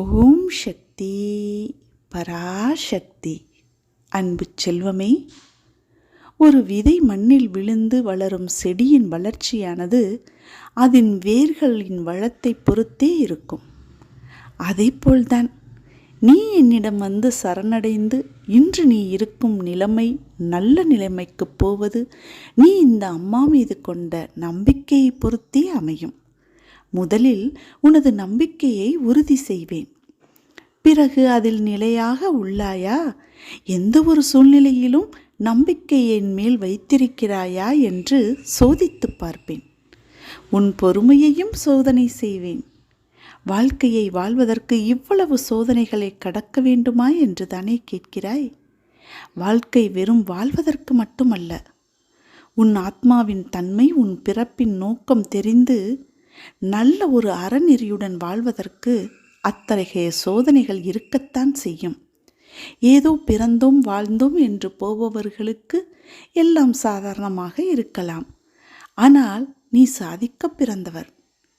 ஓம் சக்தி பராசக்தி. அன்பு செல்வமே ஒரு விதை மண்ணில் விழுந்து வளரும் செடியின் வளர்ச்சியானது அதன் வேர்களின் வளத்தை பொறுத்தே இருக்கும். அதேபோல்தான் நீ என்னிடம் வந்து சரணடைந்து இன்று நீ இருக்கும் நிலைமை நல்ல நிலைமைக்கு போவது நீ இந்த அம்மா மீது கொண்ட நம்பிக்கையை பொறுத்தே அமையும். முதலில் உனது நம்பிக்கையை உறுதி செய்வேன். பிறகு அதில் நிலையாக உள்ளாயா? எந்த ஒரு சூழ்நிலையிலும் நம்பிக்கை என் மேல் வைத்திருக்கிறாயா என்று சோதித்துப் பார்ப்பேன். உன் பொறுமையையும் சோதனை செய்வேன். வாழ்க்கையை வாழ்வதற்கு இவ்வளவு சோதனைகளை கடக்க வேண்டுமா என்று தானே கேட்கிறாய்? வாழ்க்கை வெறும் வாழ்வதற்கு மட்டுமல்ல உன் ஆத்மாவின் தன்மை உன் பிறப்பின் நோக்கம் தெரிந்து நல்ல ஒரு அறநெறியுடன் வாழ்வதற்கு அத்தகைய சோதனைகள் இருக்கத்தான் செய்யும். ஏதோ பிறந்தோம் வாழ்ந்தோம் என்று போபவர்களுக்கு எல்லாம் சாதாரணமாக இருக்கலாம். ஆனால் நீ சாதிக்க பிறந்தவர்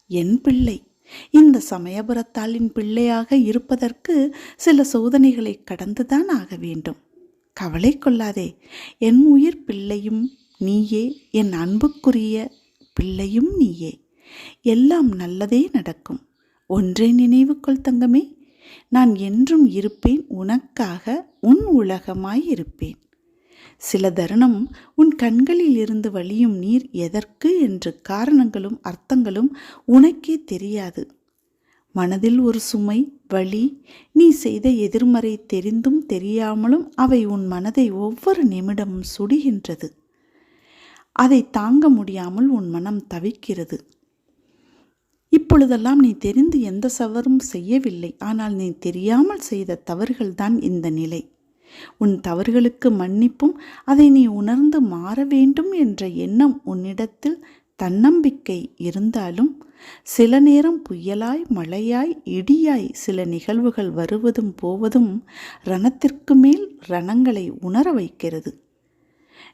என் பிள்ளை. இந்த சமயபுரத்தாளின் பிள்ளையாக இருப்பதற்கு சில சோதனைகளை கடந்துதான் ஆக வேண்டும். கவலை கொள்ளாதே என் உயிர் பிள்ளையும் நீயே என் அன்புக்குரிய பிள்ளையும் நீயே. எல்லாம் நல்லதே நடக்கும். ஒன்றை நினைவு கொள் தங்கமே நான் என்றும் இருப்பேன் உனக்காக உன் உலகமாய் இருப்பேன். சில தருணம் உன் கண்களில் இருந்து வழியும் நீர் எதற்கு என்று காரணங்களும் அர்த்தங்களும் உனக்கே தெரியாது. மனதில் ஒரு சுமை வழி நீ செய்த எதிர்மறை தெரிந்தும் தெரியாமலும் அவை உன் மனதை ஒவ்வொரு நிமிடமும் சுடுகின்றது. அதை தாங்க முடியாமல் உன் மனம் தவிக்கிறது. இப்பொழுதெல்லாம் நீ தெரிந்து எந்த சவரும் செய்யவில்லை. ஆனால் நீ தெரியாமல் செய்த தவறுகள்தான் இந்த நிலை. உன் தவறுகளுக்கு மன்னிப்பும் அதை நீ உணர்ந்து மாற வேண்டும் என்ற எண்ணம் உன்னிடத்தில் தன்னம்பிக்கை இருந்தாலும் சில நேரம் புயலாய் மழையாய் இடியாய் சில நிகழ்வுகள் வருவதும் போவதும் ரணத்திற்கு மேல் ரணங்களை உணர வைக்கிறது.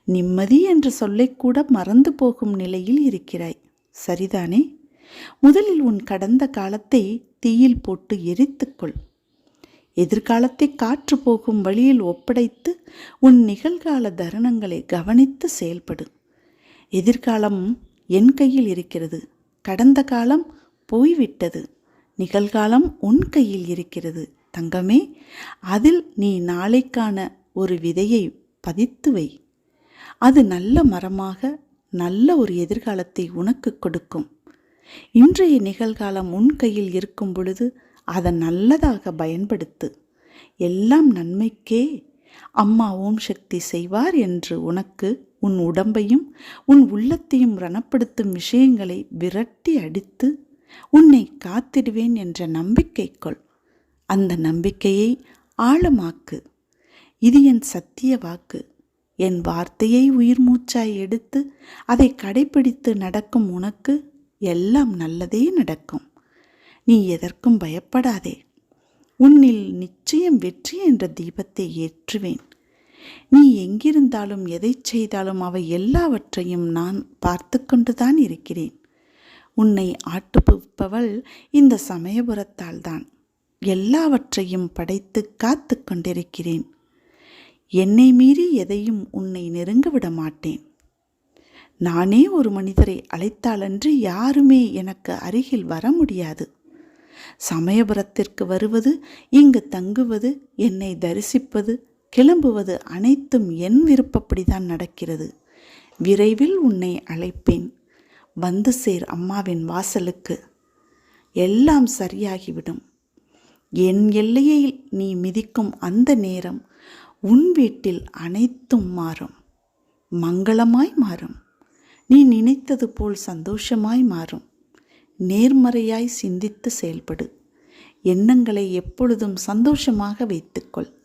நிம்மதி என்ற சொல்லைக்கூட மறந்து போகும் நிலையில் இருக்கிறாய். சரிதானே? முதலில் உன் கடந்த காலத்தை தீயில் போட்டு எரித்துக்கொள். எதிர்காலத்தை காற்று போகும் வழியில் ஒப்படைத்து உன் நிகழ்கால தருணங்களை கவனித்து செயல்படு. எதிர்காலம் என் கையில் இருக்கிறது. கடந்த காலம் போய்விட்டது. நிகழ்காலம் உன் கையில் இருக்கிறது. தங்கமே அதில் நீ நாளைக்கான ஒரு விதையை பதித்து வை. அது நல்ல மரமாக நல்ல ஒரு எதிர்காலத்தை உனக்கு கொடுக்கும். இன்றைய நிகழ்காலம் உன் கையில் இருக்கும் பொழுது அதை நல்லதாக பயன்படுத்து. எல்லாம் நன்மைக்கே. அம்மா ஓம் சக்தி செய்வார் என்று உனக்கு உன் உடம்பையும் உன் உள்ளத்தையும் ரணப்படுத்தும் விஷயங்களை விரட்டி அடித்து உன்னை காத்திடுவேன் என்ற நம்பிக்கை கொள். அந்த நம்பிக்கையை ஆழமாக்கு. இது என் சத்திய வாக்கு. என் வார்த்தையை உயிர் மூச்சாய் எடுத்து அதை கடைபிடித்து நடக்கும் உனக்கு எல்லாம் நல்லதே நடக்கும். நீ எதற்கும் பயப்படாதே. உன்னில் நிச்சயம் வெற்றி என்ற தீபத்தை ஏற்றுவேன். நீ எங்கிருந்தாலும் எதை செய்தாலும் அவை எல்லாவற்றையும் நான் பார்த்து கொண்டுதான் இருக்கிறேன். உன்னை ஆட்டுப்புப்பவள் இந்த சமயபுரத்தால் தான். எல்லாவற்றையும் படைத்து காத்து கொண்டிருக்கிறேன். என்னை மீறி எதையும் உன்னை நெருங்க விட மாட்டேன். நானே ஒரு மனிதரை அழைத்தாலன்று யாருமே எனக்கு அருகில் வர முடியாது. சமயபுரத்திற்கு வருவது இங்கு தங்குவது என்னை தரிசிப்பது கிளம்புவது அனைத்தும் என் விருப்பப்படிதான் நடக்கிறது. விரைவில் உன்னை அழைப்பேன். வந்து சேர் அம்மாவின் வாசலுக்கு. எல்லாம் சரியாகிவிடும். என் எல்லையை நீ மிதிக்கும் அந்த நேரம் உன் வீட்டில் அனைத்தும் மாறும். மங்களமாய் மாறும். நீ நினைத்தது போல் சந்தோஷமாய் மாறும். நேர்மறையாய் சிந்தித்து செயல்படு. எண்ணங்களை எப்பொழுதும் சந்தோஷமாக வைத்துக்கொள்.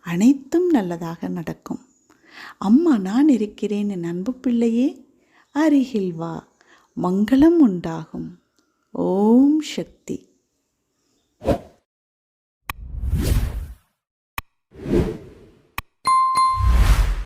அனைத்தும் நல்லதாக நடக்கும். அம்மா நான் இருக்கிறேன் என் அன்பு பிள்ளையே அருகில் வா. மங்களம் உண்டாகும். ஓம் சக்தி.